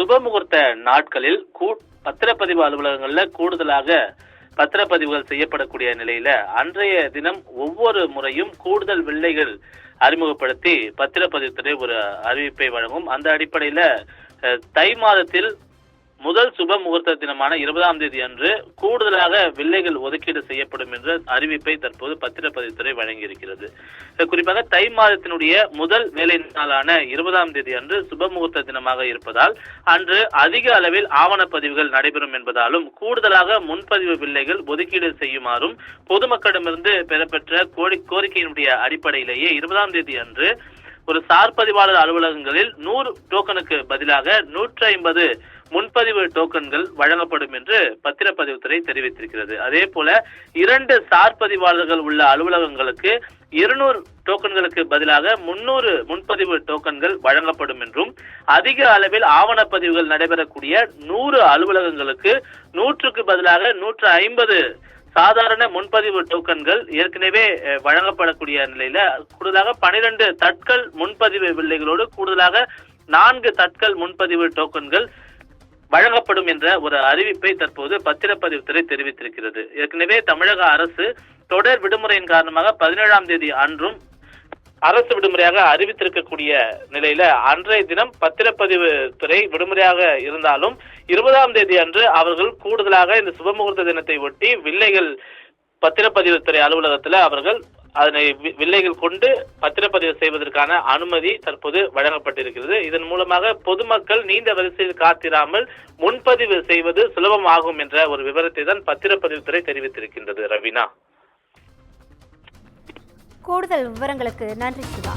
சுப முகூர்த்த நாட்களில் கூ- பத்திரப்பதிவு அலுவலகங்கள்ல கூடுதலாக பத்திரப்பதிவுகள் செய்யப்படக்கூடிய நிலையில அன்றைய தினம் ஒவ்வொரு முறையும் கூடுதல் வில்லைகள் அறிமுகப்படுத்தி பத்திரப்பதிவுத்துறை ஒரு அறிவிப்பை வழங்கும். அந்த அடிப்படையில தை மாதத்தில் முதல் சுப முகூர்த்த தினமான இருபதாம் தேதி அன்று கூடுதலாக வில்லைகள் ஒதுக்கீடு செய்யப்படும் என்ற அறிவிப்பை தற்போது பத்திரப்பதிவுத்துறை வழங்கியிருக்கிறது. குறிப்பாக தை மாதத்தினுடைய முதல் வேலை நாளான இருபதாம் தேதி அன்று சுப முகூர்த்த தினமாக இருப்பதால் அன்று அதிக அளவில் ஆவணப்பதிவுகள் நடைபெறும் என்பதாலும் கூடுதலாக முன்பதிவு வில்லைகள் ஒதுக்கீடு செய்யுமாறும் பொதுமக்களிடமிருந்து பெறப்பெற்ற கோரி கோரிக்கையினுடைய அடிப்படையிலேயே இருபதாம் தேதி அன்று ஒரு சார் பதிவாளர் அலுவலகங்களில் நூறு டோக்கனுக்கு பதிலாக நூற்றி ஐம்பது முன்பதிவு டோக்கன்கள் வழங்கப்படும் என்று பத்திரப்பதிவுத்துறை தெரிவித்திருக்கிறது. அதே போல இரண்டு சார் பதிவாளர்கள் உள்ள அலுவலகங்களுக்கு இருநூறு டோக்கன்களுக்கு பதிலாக முன்னூறு முன்பதிவு டோக்கன்கள் வழங்கப்படும் என்றும் அதிக அளவில் ஆவணப்பதிவுகள் நடைபெறக்கூடிய நூறு அலுவலகங்களுக்கு நூற்றுக்கு பதிலாக நூற்று ஐம்பது சாதாரண முன்பதிவு டோக்கன்கள் ஏற்கனவே வழங்கப்படக்கூடிய நிலையில கூடுதலாக பனிரெண்டு தட்கல் முன்பதிவு வில்லைகளோடு கூடுதலாக நான்கு தட்கல் முன்பதிவு டோக்கன்கள் வழங்கப்படும் என்ற ஒரு அறிவிப்பை தற்போது பத்திரப்பதிவுத்துறை தெரிவித்திருக்கிறது. ஏற்கனவே தமிழக அரசு தொடர் விடுமுறையின் காரணமாக பதினேழாம் தேதி அன்றும் அரசு விடுமுறையாக அறிவித்திருக்கக்கூடிய நிலையில அன்றைய தினம் பத்திரப்பதிவு துறை விடுமுறையாக இருந்தாலும் இருபதாம் தேதி அன்று அவர்கள் கூடுதலாக இந்த சுபமுகூர்த்த தினத்தை ஒட்டி வில்லைகள் பத்திரப்பதிவுத்துறை அலுவலகத்துல அவர்கள் அதனை வி- வில்லைகள் கொண்டு பத்திரப்பதிவு செய்வதற்கான அனுமதி தற்போது வழங்கப்பட்டிருக்கிறது. இதன் மூலமாக பொதுமக்கள் நீண்ட வரிசையில் காத்திராமல் முன்பதிவு செய்வது சுலபமாகும் என்ற ஒரு விவரத்தை தான் பத்திரப்பதிவுத்துறை தெரிவித்திருக்கின்றது ரவினா. கூடுதல் விவரங்களுக்கு நன்றி சிவா.